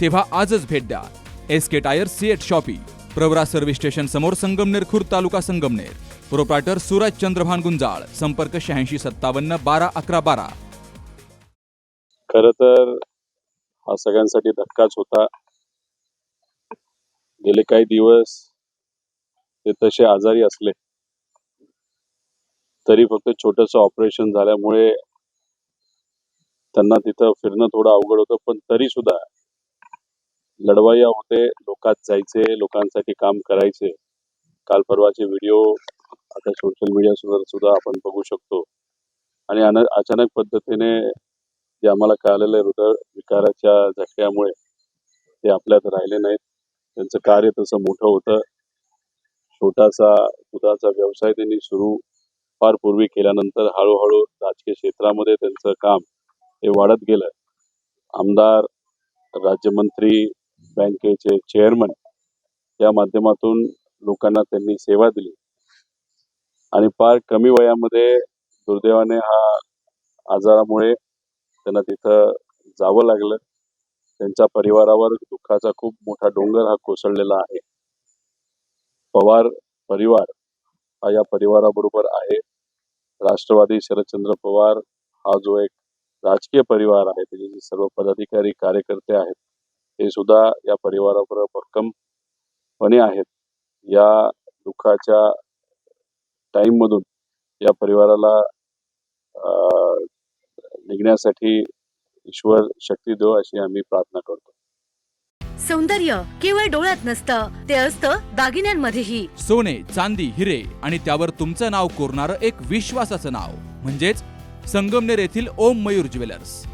तेव्हा आजच भेट द्या. S K tyre CEAT shoppe Pravara service station समोर संगमनेर खुर्द तालुका संगमनेर. प्रोप्रायटर सूरज चंद्रभान गुंजाळ संपर्क शहाऐंशी सत्तावन्न बारा अकरा बारा. खर तर हा सगळ्यांसाठी धक्काच होता. गेले काही दिवस ते तसे आजारी असले. तरी फक्त छोटस ऑपरेशन झाल्यामुळे त्यांना तिथं फिरणं थोडं अवघड होतं पण तरी सुद्धा लढवय्या होते लोकात जायचे लोकांसाठी काम करायचे. काल परवाचे व्हिडिओ आता सोशल मीडिया सुद्धा आपण बघू शकतो. आणि अचानक पद्धतीने जे आम्हाला कळालेलं हृदय विकाराच्या झटक्यामुळे ते आपल्यात राहिले नाहीत. त्यांचं कार्य तसं मोठं होतं. छोटासा दुधाचा व्यवसाय त्यांनी सुरू फार पूर्वी केल्यानंतर हळूहळू राजकीय क्षेत्रामध्ये त्यांचं काम हे वाढत गेलं. आमदार राज्यमंत्री बँकेचे चेअरमन या माध्यमातून लोकांना त्यांनी सेवा दिली. आणि फार कमी वयामध्ये दुर्दैवाने हा आजारामुळे त्यांना तिथं जावं लागलं. त्यांच्या परिवारावर दुःखाचा खूप मोठा डोंगर हा कोसळलेला आहे. पवार परिवार हा या परिवाराबरोबर आहे. राष्ट्रवादी शरदचंद्र पवार हा जो एक राजकीय परिवार आहे त्याचे जे सर्व पदाधिकारी कार्यकर्ते आहेत हे सुद्धा या परिवाराबरोबर भक्कमपणे आहेत. या दुःखाच्या टाइम मधून या परिवाराला अं, निघण्यासाठी ईश्वर शक्ती देव अशी आम्ही प्रार्थना करतो. सौंदर्य केवळ डोळ्यात नसतं ते असतं दागिन्यांमध्येही. सोने चांदी हिरे आणि त्यावर तुमचं नाव कोरणारं एक विश्वासाचं नाव. म्हणजेच संगमनेर येथील ओम मयूर ज्वेलर्स.